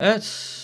Evet.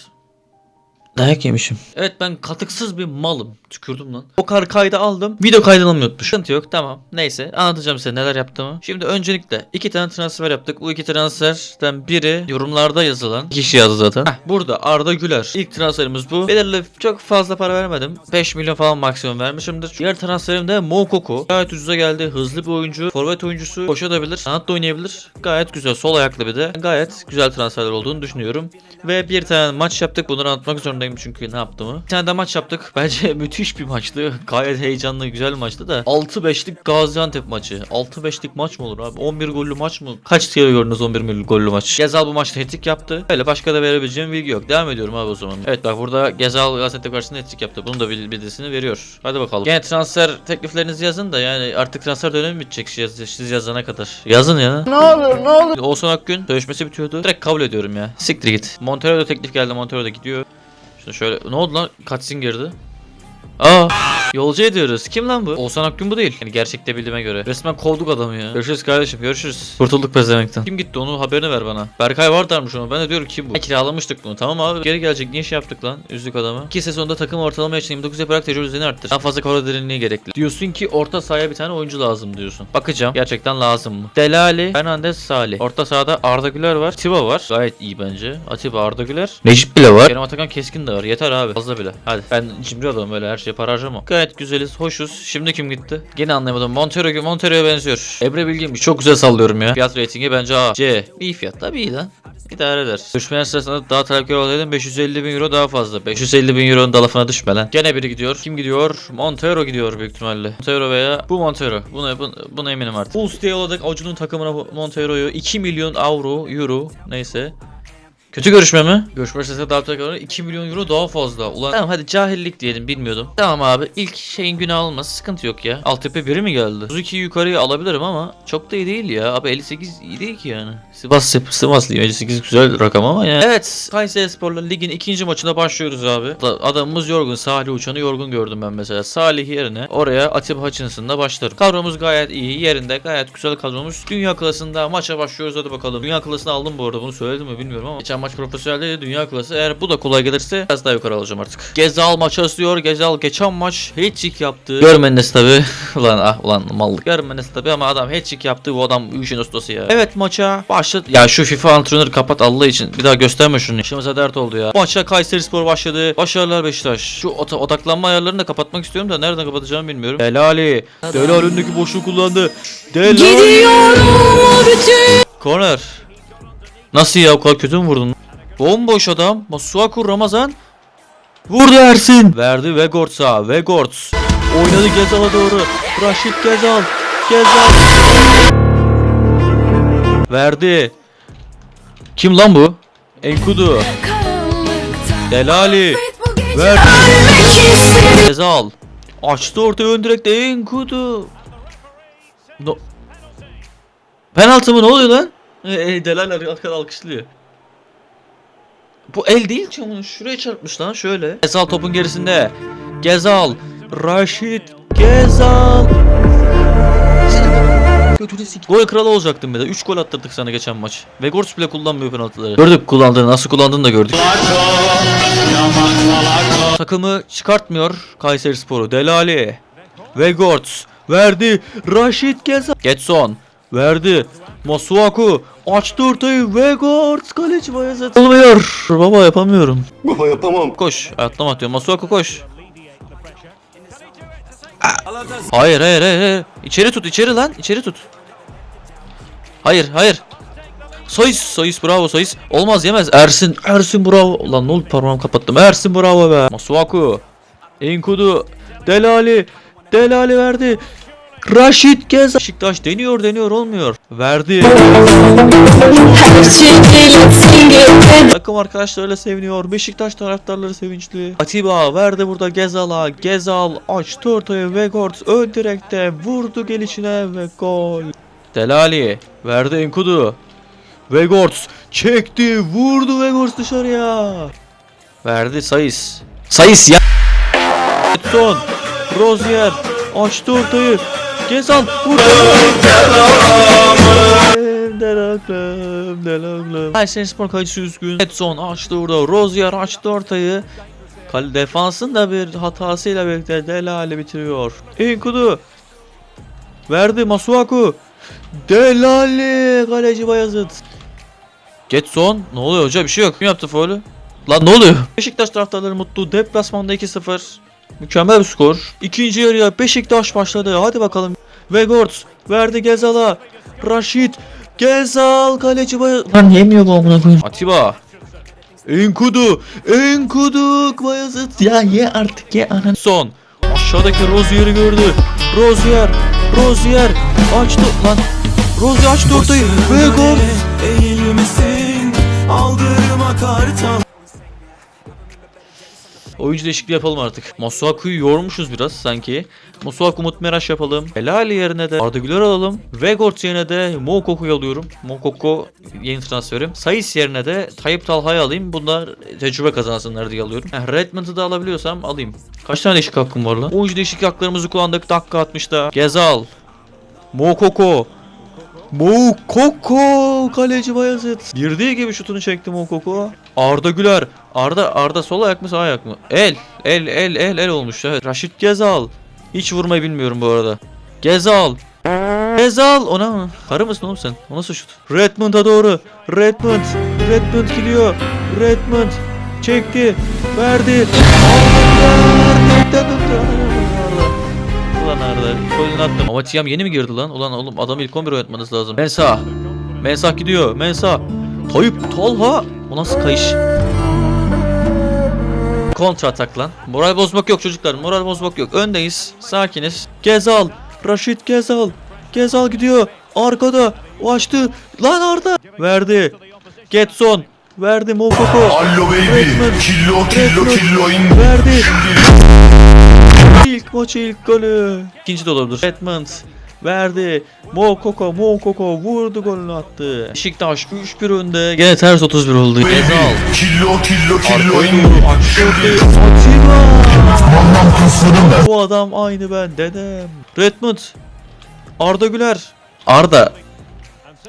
Dayak yemişim. Evet ben katıksız bir malım. Tükürdüm lan. O kar kaydı aldım. Video kaydını unutmuş. Sıkıntı yok tamam. Neyse anlatacağım size neler yaptığımı. Şimdi öncelikle iki tane transfer yaptık. Bu iki transferden biri yorumlarda yazılan. İki kişi yazdı zaten. Heh, burada Arda Güler. İlk transferimiz bu. Belirli çok fazla para vermedim. 5 milyon falan maksimum vermişimdir. Diğer transferim de Moukoko. Gayet ucuza geldi. Hızlı bir oyuncu. Forvet oyuncusu. Koşabilir. Sanat da oynayabilir. Gayet güzel. Sol ayaklı bir de. Gayet güzel transferler olduğunu düşünüyorum. Ve bir tane maç yaptık. Bunları anlatmak zorundayım çünkü ne yaptığımı. Bir tane de maç yaptık. Bence müthiş bir maçtı. Gayet heyecanlı, güzel bir maçtı da. 6-5'lik Gaziantep maçı. 6-5'lik maç mı olur abi? 11 gollü maç mı? Kaç kere gördünüz 11 gollü maç? Gezal bu maçta hat yaptı. Öyle başka da verebileceğim bilgi yok. Devam ediyorum abi o zaman. Evet bak burada Gezal Gaziantep karşısında hat yaptı. Bunun da bil- bilgisini veriyor. Hadi bakalım. Gene transfer tekliflerinizi yazın da yani artık transfer dönemi bitecek siz, yazana kadar. Yazın ya. Ne olur ne olur. Oğuzhan Akgün sözleşmesi bitiyordu. Direkt kabul ediyorum ya. Siktir git. Montero da teklif geldi. Montero da gidiyor. Şimdi şöyle ne oldu lan? Kaçsın girdi. Aa yolcu ediyoruz. Kim lan bu? Oğuzhan Akgün bu değil. Yani gerçekte bildiğime göre. Resmen kovduk adamı ya. Görüşürüz kardeşim görüşürüz. Kurtulduk pezemekten. Kim gitti onu haberini ver bana. Berkay Vardar'mış onu. Ben de diyorum kim bu? Ha, kiralamıştık bunu. Tamam abi geri gelecek. Niye şey yaptık lan? Üzdük adamı. İki sezonda takım ortalama yaşını 29 yaparak tecrübe düzeyini arttır. Daha fazla kora derinliği gerekli. Diyorsun ki orta sahaya bir tane oyuncu lazım diyorsun. Bakacağım. Gerçekten lazım mı? Delali, Fernandez, Salih. Orta sahada Arda Güler var. Atiba var. Gayet iyi bence. Atiba, Arda Güler. Necip bile var. Benim Atakan Keskin de var. Yeter abi. Fazla bile. Hadi. Ben cimri adamım öyle her şeye para harcamam. Gayet güzeliz, hoşuz. Şimdi kim gitti? Gene anlayamadım. Montero, Montero'ya benziyor. Emre Bilgin'miş. Çok güzel sallıyorum ya. Fiyat reytingi bence A. C. İyi fiyat. Tabii iyi lan. İdare eder. Görüşmeler sırasında daha talepkar olaydın 550 bin euro daha fazla. 550 bin euronun da lafına düşme lan. Gene biri gidiyor. Kim gidiyor? Montero gidiyor büyük ihtimalle. Montero veya bu Montero. Buna, buna, buna eminim artık. Bulls diye yolladık Acun'un takımına Montero'yu. 2 milyon avro, euro neyse. Kötü görüşme mi? Görüşme sırasında daha talepkar 2 milyon euro daha fazla. Ulan tamam hadi cahillik diyelim bilmiyordum. Tamam abi ilk şeyin günah olmaz sıkıntı yok ya. Altepe biri mi geldi? Suzuki'yi yukarıya alabilirim ama çok da iyi değil ya. Abi 58 iyi değil ki yani. Sivas, Sivaslıyım 58 güzel rakam ama yani. Evet Kayseri Spor'la ligin ikinci maçına başlıyoruz abi. Da- Adamımız yorgun. Salih Uçan'ı yorgun gördüm ben mesela. Salih yerine oraya Atiba Hutchinson'la başlarım. Kadromuz gayet iyi. Yerinde gayet güzel kadromuz. Dünya klasında maça başlıyoruz hadi bakalım. Dünya klasını aldım bu arada bunu söyledim mi bilmiyorum ama. Geçen maç profesyonelde dünya klası. Eğer bu da kolay gelirse biraz daha yukarı alacağım artık. Gezal maça asıyor. Gezal geçen maç hat-trick yaptı. Görmeniz tabi. ulan ah ulan mallık. Görmeniz tabi ama adam hat-trick yaptı. Bu adam işin ustası ya. Evet maça başladı. Ya şu FIFA antrenörü kapat Allah için. Bir daha gösterme şunu. Başımıza dert oldu ya. Maça Kayseri Spor başladı. Başarılar Beşiktaş. Şu odaklanma ayarlarını da kapatmak istiyorum da nereden kapatacağımı bilmiyorum. Delali. Delali önündeki boşluğu kullandı. Delali. Corner. Nasıl ya o kadar kötü mü vurdun? Bomboş adam. Masuaku Ramazan. Vurdu Ersin. Verdi Vegorts'a. Vegorts. Oynadı Gezal'a doğru. Raşit Gezal. Gezal. Verdi. Kim lan bu? Enkudu. Delali. Verdi. Gezal. Açtı ortaya ön direkte Enkudu. No. Penaltı mı ne oluyor lan? E, e, Delal arkada alkışlıyor. Bu el değil ki onun şuraya çarpmış lan şöyle. Gezal topun gerisinde. Gezal. Raşit Gezal. Gol kralı olacaktın bir de. 3 gol attırdık sana geçen maç. Vegors bile kullanmıyor penaltıları. Gördük kullandığını. Nasıl kullandığını da gördük. Takımı çıkartmıyor Kayseri Sporu. Delali. Vegorts. Verdi. Raşit Gezal. Getson. Verdi. Masuaku. Açtı ortayı. Vegorts. Kaleci Bayezid. Olmuyor. Baba yapamıyorum. Baba yapamam. Koş. Atlama atıyor. Masuaku koş. Hayır hayır hayır hayır. İçeri tut içeri lan. içeri tut. Hayır hayır. Soyis Soyis bravo Soyis. Olmaz yemez. Ersin Ersin bravo. Lan ne oldu parmağımı kapattım. Ersin bravo be. Masuaku. Enkudu. Delali. Delali verdi. Raşit Gez. Beşiktaş deniyor deniyor olmuyor. Verdi. Takım arkadaşlarıyla seviniyor. Beşiktaş taraftarları sevinçli. Atiba verdi burada Gezal'a. Gezal açtı ortaya Vegort ön direkte vurdu gelişine ve gol. Delali verdi Enkudu. Vegort çekti vurdu Vegort dışarıya. Verdi Sayıs. Sayıs ya. Son. Rozier açtı ortayı. Gezal vurdu. oğlum del oğlum del oğlum. Kayseri Spor kalecisi üzgün. Edson açtı orada. Rozier açtı ortayı. Defansın da bir hatasıyla birlikte Delali bitiriyor. Enkudu. Verdi Masuaku. Delali kaleci Bayazıt. Getson. Ne oluyor hoca bir şey yok. Kim yaptı faulü? Lan ne oluyor? Beşiktaş taraftarları mutlu. Deplasmanda 2-0. Mükemmel bir skor. İkinci yarıya Beşiktaş başladı. Hadi bakalım. Vegort verdi Gezal'a. Raşit. Gezal kaleci Bayazıt. Lan yemiyor bu amına koyayım. Atiba. Enkudu. Enkudu Bayazıt. Ya ye artık ye anan. Son. Aşağıdaki Rozier'i gördü. Rozier. Rozier. Açtı lan. Rozier açtı ortayı. Ve gol. Eğilmesin aldırma kartal Oyuncu değişikliği yapalım artık. Masuaku'yu yormuşuz biraz sanki. Masuaku Mutmeraş yapalım. Helali yerine de Arda Güler alalım. Vegort yerine de Mokoko'yu alıyorum. Mokoko yeni transferim. Sayıs yerine de Tayyip Talha'yı alayım. Bunlar tecrübe kazansınlar diye alıyorum. Heh, da alabiliyorsam alayım. Kaç tane değişik hakkım var lan? Oyuncu değişiklik haklarımızı kullandık. Dakika 60'da. Gezal. Mokoko. Mokoko kaleci Bayezid. Girdiği gibi şutunu çekti Mokoko. Arda Güler. Arda Arda sol ayak mı sağ ayak mı? El. El el el el olmuş evet. Raşit Gezal. Hiç vurmayı bilmiyorum bu arada. Gezal. Gezal ona mı? Karı mısın oğlum sen? O nasıl şut? Redmond'a doğru. Redmond. Redmond gidiyor. Redmond. Çekti. Verdi. Arda. Ulan Arda. Golünü attım. Ama Tiam yeni mi girdi lan? Ulan oğlum adam ilk 11 oynatmanız lazım. Mensah. Mensah gidiyor. Mensah. Tayyip Talha. O nasıl kayış? Kontra atak lan. Moral bozmak yok çocuklar. Moral bozmak yok. Öndeyiz. Sakiniz. Gezal. Raşit Gezal. Gezal gidiyor. Arkada. O açtı. Lan Arda. Verdi. Getson. Verdi Mokoko. Allo baby Redmond. Killo killo killo in Verdi. İlk maçı ilk golü. İkinci de olabilir. Redmond verdi. Mokoko Mokoko vurdu golünü attı. Beşiktaş 3-1 önde. Gene ters 31 oldu. Gezal. Doğru açtırdı. Atiba. Bu adam aynı ben dedem. Redmond. Arda Güler. Arda.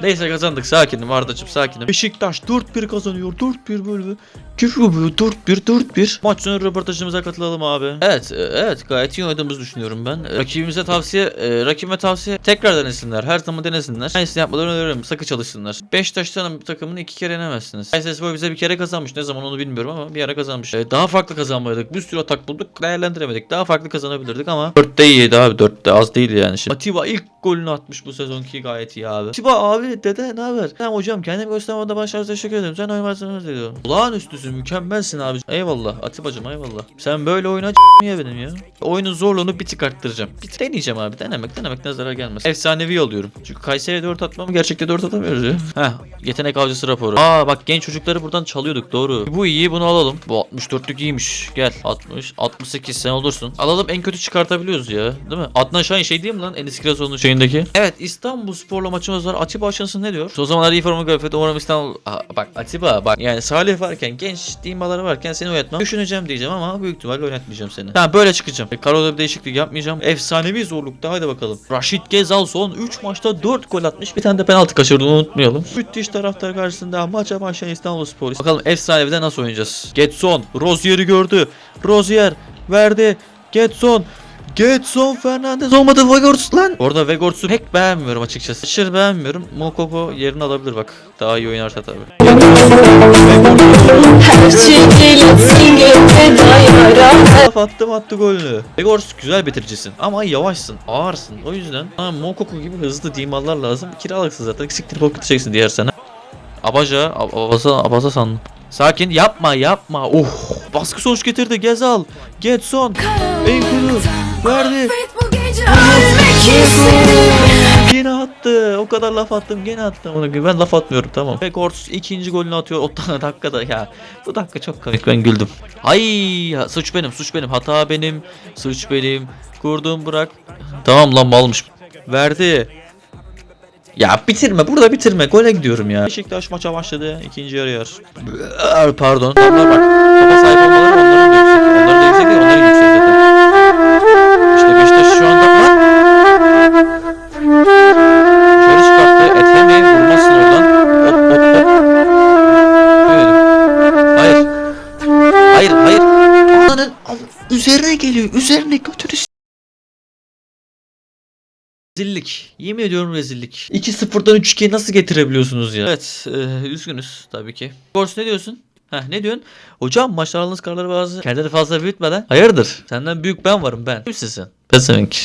Neyse kazandık sakinim Arda'cım sakinim. Beşiktaş 4-1 kazanıyor 4-1 böyle. Küfür bu 4-1 4-1. Maç sonu röportajımıza katılalım abi. Evet e, evet gayet iyi oynadığımızı düşünüyorum ben. E, Rakibimize tavsiye e, rakibime tavsiye tekrar denesinler. Her zaman denesinler. Aynısını yapmalarını öneririm. Sakı çalışsınlar. Beşiktaş'tan takımını iki kere yenemezsiniz. Kayserispor bize bir kere kazanmış. Ne zaman onu bilmiyorum ama bir ara kazanmış. E, daha farklı kazanmalıydık. Bir sürü atak bulduk. Değerlendiremedik. Daha farklı kazanabilirdik ama 4'te iyiydi abi. 4'te az değil yani. Şimdi. Atiba ilk golünü atmış bu sezonki gayet iyi abi. Atiba abi dede ne haber? Tamam hocam kendimi göstermede başarılı teşekkür ederim. Sen oynamazsın diyor. Olağanüstüsün mükemmelsin abi. Eyvallah Atibacım eyvallah. Sen böyle oyuna niye benim ya? Oyunun zorluğunu bir tık arttıracağım. Bir tık deneyeceğim abi. Denemek denemek ne zarar gelmez. Efsanevi alıyorum. Çünkü Kayseri'ye 4 atmam gerçekte 4 atamıyoruz ya. Heh yetenek avcısı raporu. Aa bak genç çocukları buradan çalıyorduk doğru. Bu iyi bunu alalım. Bu 64'lük iyiymiş. Gel 60 68 sen olursun. Alalım en kötü çıkartabiliyoruz ya. Değil mi? Adnan Şahin şey değil mi lan Enis Kirazoğlu'nun şeyindeki? Evet İstanbul Spor'la maçımız var. Atiba Aşansın ne diyor? O zamanlar iyi forma gayfet umarım İstanbul... Aa, bak Atiba bak yani Salih varken genç dimaları varken seni oynatmam. Düşüneceğim diyeceğim ama büyük ihtimalle oynatmayacağım seni. Tamam böyle çıkacağım. E, Karoda bir değişiklik yapmayacağım. Efsanevi zorlukta hadi bakalım. Raşit Gezal son 3 maçta 4 gol atmış. Bir tane de penaltı kaçırdı unutmayalım. Müthiş taraftar karşısında maça başlayan İstanbul Spor. Bakalım efsanevide nasıl oynayacağız? Getson. Rozier'i gördü. Rozier verdi. Getson. Getson Fernandez olmadı Vegors lan. Orada Vegors'u pek beğenmiyorum açıkçası. Aşırı beğenmiyorum. Mokoko yerini alabilir bak. Daha iyi oynarsa tabii. Laf attım attı golünü. Vegors güzel bitiricisin ama yavaşsın, ağırsın. O yüzden ha, Mokoko gibi hızlı dimallar lazım. Kiralıksın zaten. Siktir bok gideceksin diğer sene. Abaca, ab- abaza, abaza sandım. Sakin yapma yapma. Oh baskı sonuç getirdi Gezal. Getson. Enkulu. Verdi. Gene attı. O kadar laf attım gene attım. Ona göre ben laf atmıyorum tamam. Rekords ikinci golünü atıyor o tane dakikada ya. Bu dakika çok komik ben güldüm. Ay suç benim suç benim hata benim. Suç benim. Kurdum bırak. Tamam lan malmış. Verdi. Ya bitirme burada bitirme gole gidiyorum ya. Beşiktaş maça başladı ikinci yarıyor. Ee, pardon adamlar bak topa sahip olmaları onların yüksek. Onların da yüksek değil yüksek zaten. İşte Beşiktaş şu anda lan. Şöyle çıkarttı Etemi vurmasın oradan. Hayır. Hayır hayır. Ananın üzerine geliyor üzerine götürüsü. Rezillik. Yemin ediyorum rezillik. 2-0'dan 3-2'ye nasıl getirebiliyorsunuz ya? Evet. E, üzgünüz tabii ki. Gors ne diyorsun? Heh ne diyorsun? Hocam maçta aldığınız kararları bazı kendini fazla büyütmeden. Hayırdır? Senden büyük ben varım ben. Kimsin sen? Pezevenk.